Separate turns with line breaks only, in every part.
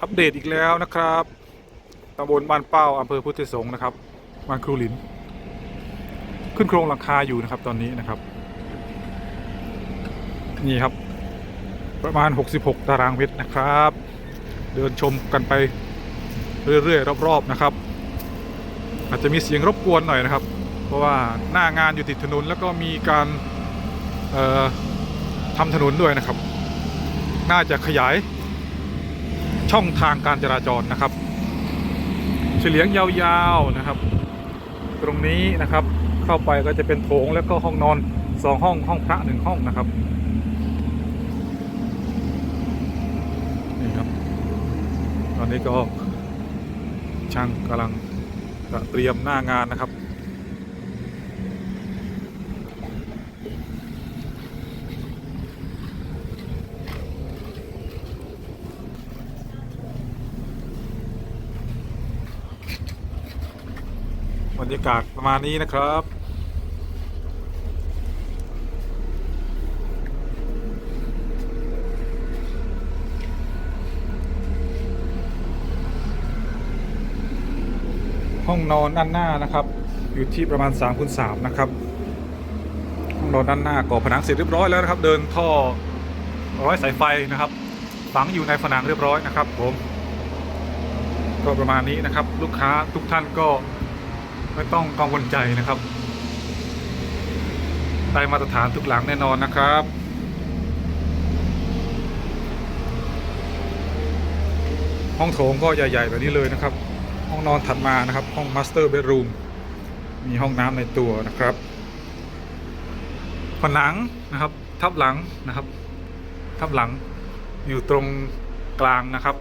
อัปเดตอีกแล้วนะครับตำบลบ้านเป้าอำเภอพุทธสงฆ์นะครับบ้านครูหลิน ขึ้นโครงหลังคาอยู่นะครับตอนนี้นะครับ นี่ครับ ประมาณ 66 ตารางเมตรนะครับ เดินชมกันไปเรื่อยๆรอบๆนะครับ อาจจะมีเสียงรบกวนหน่อยนะครับ เพราะว่าหน้างานอยู่ติดถนนแล้วก็มีการทำถนนด้วยนะครับ น่าจะขยาย ช่องทางการจราจรนะครับ เฉลียงยาวๆนะครับ ตรงนี้นะครับเข้าไปก็จะเป็นโถงแล้วก็ห้องนอนสองห้องห้องพระหนึ่งห้องนะครับนี่ครับ ตอนนี้ก็ช่างกำลังเตรียมหน้างานนะครับ บรรยากาศประมาณนี้นะครับ ห้องนอนด้านหน้านะครับ อยู่ที่ประมาณ3คูณ3นะครับห้องนอนด้านหน้าก่อผนังเสร็จเรียบร้อยแล้วนะครับ เดินท่อร้อยสายไฟนะครับฝังอยู่ในผนังเรียบร้อยนะครับผมก็ประมาณนี้นะครับ ลูกค้าทุกท่านก็ ไม่ต้องกังวลใจนะครับ ได้มาตรฐานทุกหลังแน่นอนนะครับห้องโถงก็ใหญ่ๆแบบนี้เลยนะครับ ห้องนอนถัดมานะครับ ห้องมาสเตอร์เบดรูมมีห้องน้ำในตัวนะครับผนังนะครับ ทับหลังนะครับ ทับหลังอยู่ตรงกลางนะครับ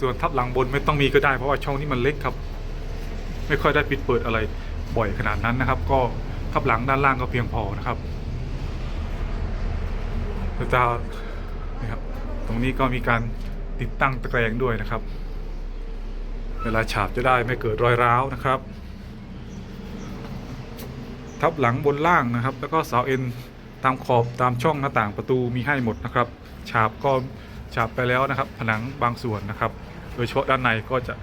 ส่วนทับหลังบนไม่ต้องมีก็ได้เพราะว่าช่องนี้มันเล็กครับ ไม่ค่อยได้ปิดเปิดอะไรบ่อยขนาดนั้นนะครับ ก็ทับหลังด้านล่างก็เพียงพอนะครับแล้วจะนะครับตรงนี้ก็มีการติดตั้งตะแกรงด้วยนะครับ เวลาฉาบจะได้ไม่เกิดรอยร้าวนะครับ ทับหลังบนล่างนะครับ แล้วก็เสาเอ็นตามขอบตามช่องหน้าต่างประตูมีให้หมดนะครับ ฉาบก็ฉาบไปแล้วนะครับ ผนังบางส่วนนะครับ โดยเฉพาะด้านในก็จะ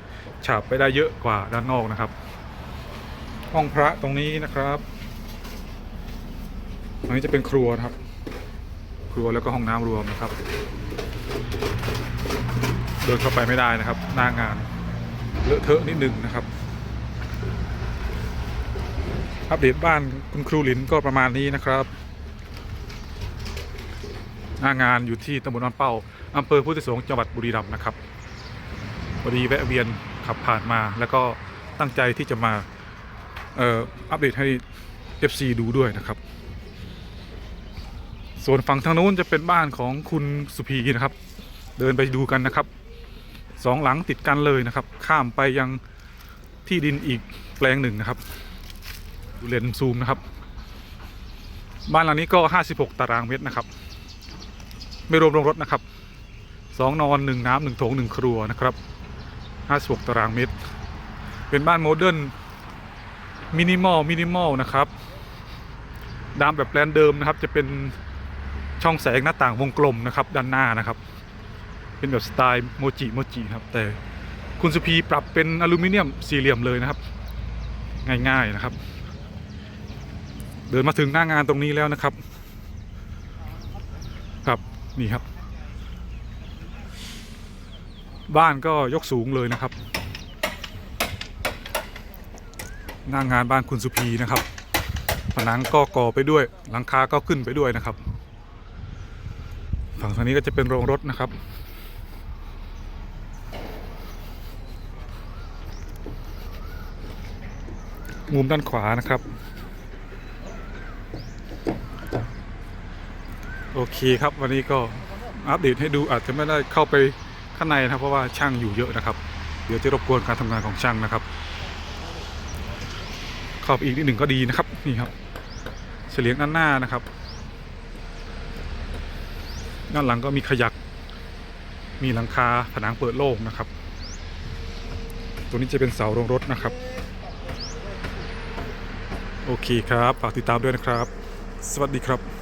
ฉาบไปได้เยอะกว่าด้านนอกนะครับ ห้องพระตรงนี้นะครับตรงนี้จะเป็นครัวนะครับ ครัวแล้วก็ห้องน้ำรวมนะครับ เดินเข้าไปไม่ได้นะครับ หน้างานเลอะเทอะนิดนึงนะครับ อัปเดตบ้านคุณครูหลินก็ประมาณนี้นะครับ หน้างานอยู่ที่ตำบลบ้านเป้าอำเภอพุทธสงฆ์จังหวัดบุรีรัมย์นะครับพอดีแวะเวียนขับผ่านมาแล้วก็ตั้งใจที่จะมา อ่ออัปเดตให้ FC ดูด้วยนะครับ ส่วนฝั่งทางนู้นจะเป็นบ้านของคุณสุพีนะครับ เดินไปดูกันนะครับสองหลังติดกันเลยนะครับ ข้ามไปยังที่ดินอีกแปลงหนึ่งนะครับดูเลนซูมนะครับ บ้านหลังนี้ก็ 56 ตารางเมตรนะครับ ไม่รวมโรงรถนะครับสองนอนหนึ่งน้ำหนึ่งโถงหนึ่งครัวนะครับ 56 ตารางเมตร เป็นบ้านโมเดิร์น มินิมอลมินิมอลนะครับดามแบบแปลนเดิมนะครับ จะเป็นช่องแสงหน้าต่างวงกลมนะครับ ด้านหน้านะครับ เป็นแบบสไตล์โมจิโมจิครับ แต่คุณสุพีปรับเป็นอลูมิเนียมสี่เหลี่ยมเลยนะครับ ง่ายๆนะครับ เดินมาถึงหน้างานตรงนี้แล้วนะครับ ครับนี่ครับ บ้านก็ยกสูงเลยนะครับ หน้างานบ้านคุณสุพีนะครับ ผนังก็ก่อไปด้วย หลังคาก็ขึ้นไปด้วยนะครับ ฝั่งทางนี้ก็จะเป็นโรงรถนะครับ มุมด้านขวานะครับ โอเคครับวันนี้ก็อัปเดตให้ดูอาจจะไม่ได้เข้าไปข้างในนะเพราะว่าช่างอยู่เยอะนะครับ เดี๋ยวจะรบกวนการทำงานของช่างนะครับ เข้าไปอีกนิดหนึ่งก็ดีนะครับนี่ครับเฉลียงด้านหน้านะครับ ด้านหลังก็มีขยัก มีหลังคาผนังเปิดโล่งนะครับตัวนี้จะเป็นเสาโรงรถนะครับ โอเคครับฝากติดตามด้วยนะครับ สวัสดีครับ